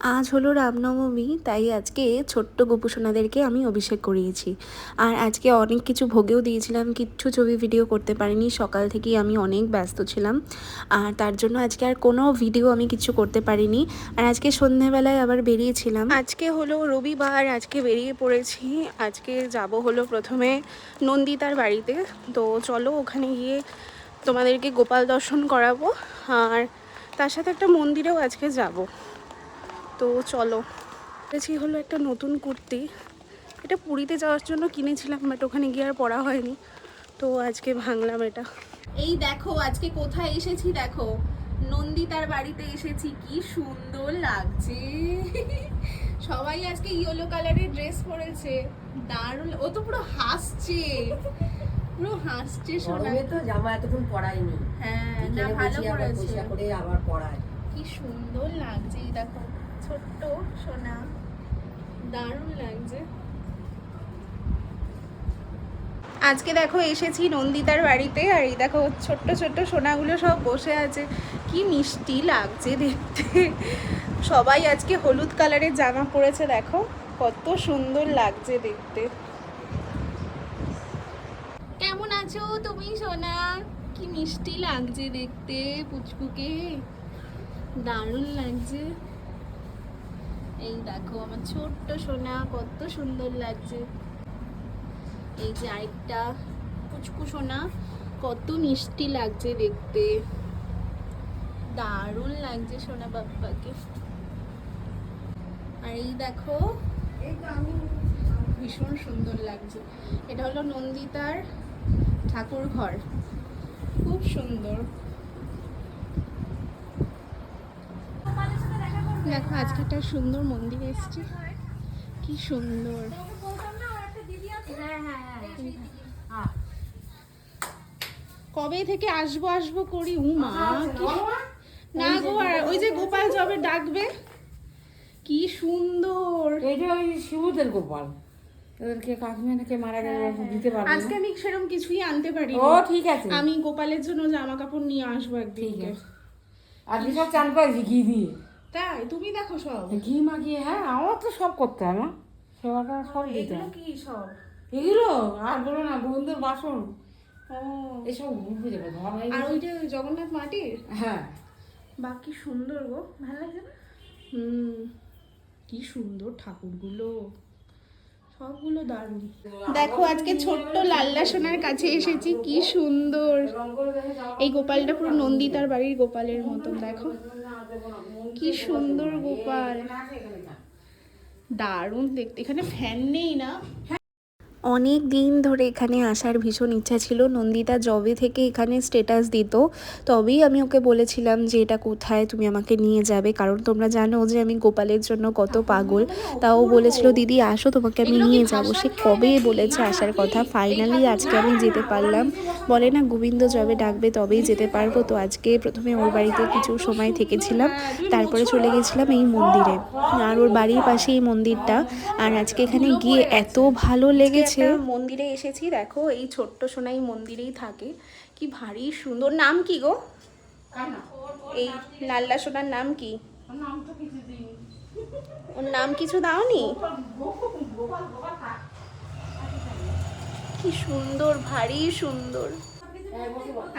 আজ হলো রামনবমী, তাই আজকে ছোট্ট গোপুসোনাদেরকে আমি অভিষেক করিয়েছি। আর আজকে অনেক কিছু ভোগেও দিয়েছিলাম, কিচ্ছু ছবি ভিডিও করতে পারিনি, সকাল থেকেই আমি অনেক ব্যস্ত ছিলাম। আর তার জন্য আজকে আর কোনো ভিডিও আমি কিছু করতে পারিনি। আর আজকে সন্ধেবেলায় আবার বেরিয়েছিলাম। আজকে হলো রবিবার, আজকে বেরিয়ে পড়েছি। আজকে যাব হলো প্রথমে নন্দিতার বাড়িতে। তো চলো ওখানে গিয়ে তোমাদেরকে গোপাল দর্শন করাবো। আর তার সাথে একটা মন্দিরেও আজকে যাব। তো চলো। পেয়েছি হলো একটা নতুন কুর্তি। এটা পুরীতে যাওয়ার জন্য কিনেছিলাম বাট ওখানে গিয়ে আর পরা হয়নি। তো আজকে ভাঙলাম এটা। এই দেখো আজকে কোথায় এসেছি দেখো? নন্দিতার বাড়িতে এসেছি কি সুন্দর লাগছে। সবাই আজকে ইয়েলো কালারের ড্রেস পরেছে। দারুণ ও তো পুরো হাসছে। পুরো হাসছে সোনা। তো জামা এতক্ষণ পরাইনি। হ্যাঁ না ভালো আবার করে আবার পরায়। কি সুন্দর লাগছে এই দেখো। ছোট্ট সোনা। দারুণ লাগছে। আজকে দেখো এসেছি নন্দিতার বাড়িতে, আর এই দেখো ছোট্ট ছোট্ট সোনাগুলো সব বসে আছে। কি মিষ্টি লাগছে দেখতে। সবাই আজকে হলুদ কালারের জামা পরেছে, দেখো। কত সুন্দর লাগছে দেখতে। কেমন আছো তুমি, সোনা? কি মিষ্টি লাগছে দেখতে পুচকুকে। দারুণ লাগছে। এই দেখো, আমার ছোট্ট সোনা, কত সুন্দর লাগছে। এই যে আরেকটা কুচকু সোনা, কত মিষ্টি লাগছে দেখতে। দারুণ লাগছে সোনা বাপ্পাকে। আর এই দেখো, ভীষণ সুন্দর লাগছে। এটা হলো নন্দিতার ঠাকুর ঘর খুব সুন্দর। দেখো আজকে একটা সুন্দর মন্দির এসছে। কি সুন্দর। কবে থেকে আসব আসব করি? উমা না গো আর ওই যে গোপাল যবে ডাকবে কি সুন্দর। এইটা ওই শিবুদের গোপাল ওদেরকে কাকিমাকে মারা গেলে দিতে পারবে আজকে আমি সেরকম কিছুই আনতে পারি ও ঠিক আছে। আমি গোপালের জন্য জামা কাপড় নিয়ে আসব একদিন আর সব চান করেছি ঘি দিয়ে। তাই? তুমি দেখো সব। ঘি মাখিয়ে হ্যাঁ আমার তো সব করতে হয়? না সেবাটা সব দিতে এগুলো কি সব? এগুলো? আর বলো না বন্ধুদের বাসন। ও। এসব ঘুরতে যাবে ঘর আর ওইটা জগন্নাথ মাটির? হ্যাঁ। বাকি সুন্দর গো ভালো লাগছে না? হুম। কি সুন্দর ঠাকুরগুলো। সবগুলো দারুণ। দেখো, আজকে ছোট্ট লাল্লা সোনার কাছে এসেছি, কি সুন্দর। এই গোপালটা পুরো নন্দিতার বাড়ির গোপালের মতন, দেখো। কি সুন্দর গোপাল। দারুণ দেখতে। এখানে ফ্যান নেই না? অনেক দিন ধরে এখানে আসার ভীষণ ইচ্ছা ছিল। নন্দিতা জবে থেকে এখানে স্টেটাস দিত। তবেই আমি ওকে বলেছিলাম যে এটা কোথায়? তুমি আমাকে নিয়ে যাবে। কারণ তোমরা জানো যে আমি গোপালের জন্য কত পাগল। তাও বলেছিল দিদি আসো তোমাকে আমি নিয়ে যাব। সে কবে বলেছে আসার কথা? ফাইনালি আজকে আমি যেতে পারলাম। বলে না গোবিন্দ জবে ডাকবে তবেই যেতে পারব। তো আজকে প্রথমে ওর বাড়িতে কিছু সময় থেকেছিলাম। তারপরে চলে গেছিলাম এই মন্দিরে। আর ওর বাড়ির পাশে এই মন্দিরটা। আর আজকে এখানে গিয়ে এত ভালো লেগেছে মন্দিরে এসেছি দেখো এই ছোট্ট সোনাই মন্দিরেই থাকে। কি ভারী সুন্দর। নাম কি গো? এই লাল্লা সোনার নাম কি? ওর নাম কিছু দাওনি? কি সুন্দর ভারী সুন্দর।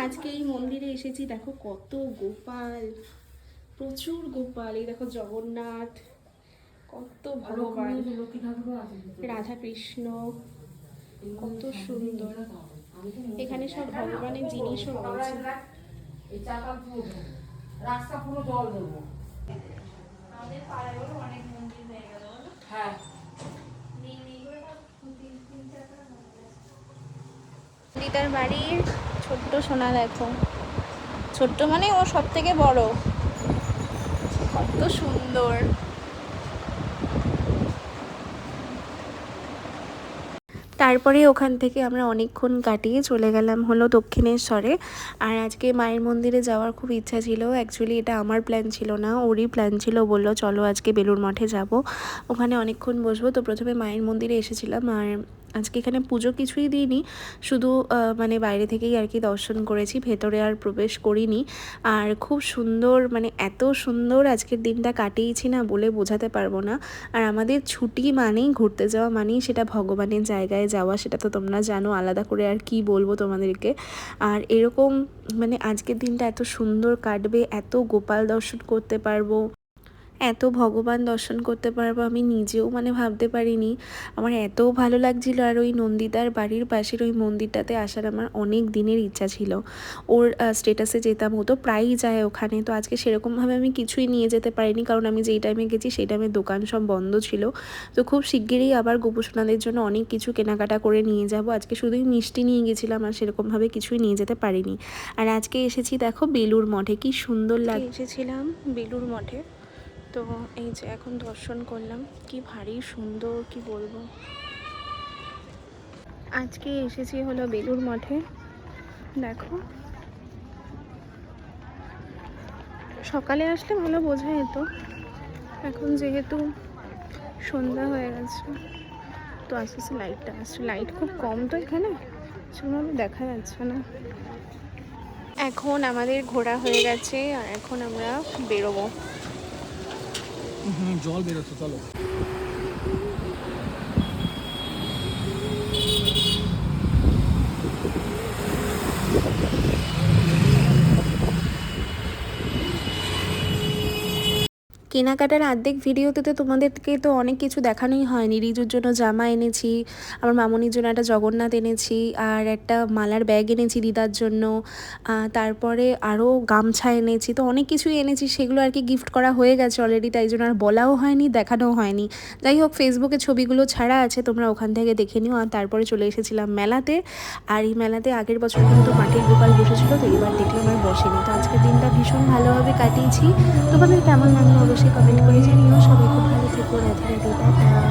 আজকে এই মন্দিরে এসেছি দেখো কত গোপাল প্রচুর গোপাল। এই দেখো জগন্নাথ কত ভগবান। লক্ষ্মী ঠাকুরও আছে রাধা কৃষ্ণ কত সুন্দর। এখানে সব ভগবানের জিনিসও রয়েছে। দেবো। হ্যাঁ দিদার বাড়ির ছোট্ট সোনা দেখো। ছোট্ট মানে ও সব থেকে বড়। কত সুন্দর। তারপরে ওখান থেকে আমরা অনেকক্ষণ কাটিয়ে চলে গেলাম হলো দক্ষিণেশ্বরে। আর আজকে মায়ের মন্দিরে যাওয়ার খুব ইচ্ছা ছিল। অ্যাকচুয়ালি এটা আমার প্ল্যান ছিল না, ওরই প্ল্যান ছিল, বলল চলো আজকে বেলুর মঠে যাব। ওখানে অনেকক্ষণ বসবো। তো প্রথমে মায়ের মন্দিরে এসেছিলাম আর আজকে এখানে পুজো কিছুই দিইনি, শুধু মানে বাইরে থেকেই আর কি দর্শন করেছি, ভেতরে আর প্রবেশ করিনি। আর খুব সুন্দর মানে এত সুন্দর আজকের দিনটা কাটিয়েছি না বলে বোঝাতে পারব না। আর আমাদের ছুটি মানেই, ঘুরতে যাওয়া মানেই সেটা ভগবানের জায়গায় যাওয়া, সেটা তো তোমরা জানো, আলাদা করে আর কি বলব তোমাদেরকে। আর এরকম মানে আজকের দিনটা এত সুন্দর কাটবে, এত গোপাল দর্শন করতে পারব। এত ভগবান দর্শন করতে পারব আমি নিজেও মানে ভাবতে পারিনি। আমার এত ভালো লাগছিল আর ওই নন্দিতার বাড়ির পাশের ওই মন্দিরটাতে আসার আমার অনেক দিনের ইচ্ছা ছিল। ওর স্টেটাসে যেতাম, ও তো প্রায়ই যায় ওখানে। তো আজকে সেরকমভাবে আমি কিছুই নিয়ে যেতে পারিনি কারণ আমি যেই টাইমে গেছি সেই টাইমে দোকান সব বন্ধ ছিল। তো খুব শিগগিরই আবার গোপুসোনাদের জন্য অনেক কিছু কেনাকাটা করে নিয়ে যাব। আজকে শুধুই মিষ্টি নিয়ে গেছিলাম আর সেরকমভাবে কিছুই নিয়ে যেতে পারিনি। আর আজকে এসেছি দেখো বেলুর মঠে, কি সুন্দর লাগে এসেছিলাম বেলুর মঠে। তো এই যে এখন দর্শন করলাম। কি ভারী সুন্দর, কি বলব? আজকে এসেছি হলো বেলুর মঠে। দেখো। সকালে আসলে ভালো বোঝা যেত। এখন যেহেতু সন্ধ্যা হয়ে গেছে, তো আস্তে আস্তে লাইটটা আসছে। লাইট খুব কম তো এখানে সেভাবে দেখা যাচ্ছে না। এখন আমাদের ঘোরা হয়ে গেছে, আর এখন আমরা বেরোবো। জল বেরোচ্ছে চলো কেনাকাটার আর্ধেক ভিডিওতে তো তোমাদেরকে তো অনেক কিছু দেখানোই হয়নি। রিজুর জন্য জামা এনেছি, আমার মামনির জন্য একটা জগন্নাথ এনেছি, আর একটা মালার ব্যাগ এনেছি দিদার জন্য তারপরে আরও গামছা এনেছি, তো অনেক কিছুই এনেছি, সেগুলো আর কি গিফট করা হয়ে গেছে অলরেডি তাই জন্য আর বলাও হয়নি, দেখানোও হয়নি। যাই হোক ফেসবুকে ছবিগুলো ছাড়া আছে, তোমরা ওখান থেকে দেখে নিও, আর তারপরে চলে এসেছিলাম মেলাতে, আর এই মেলাতে আগের বছর কিন্তু মাটির গোপাল বসেছিল, তো এবার দেখলাম আর বসেনি। তো আজকের দিনটা ভীষণ ভালোভাবে কাটিয়েছি, তোমাদের কেমন লাগল অবশ্যই কমেন্ট করে জানিও সবাই খুব ভালো থেকো রাধে রাধে.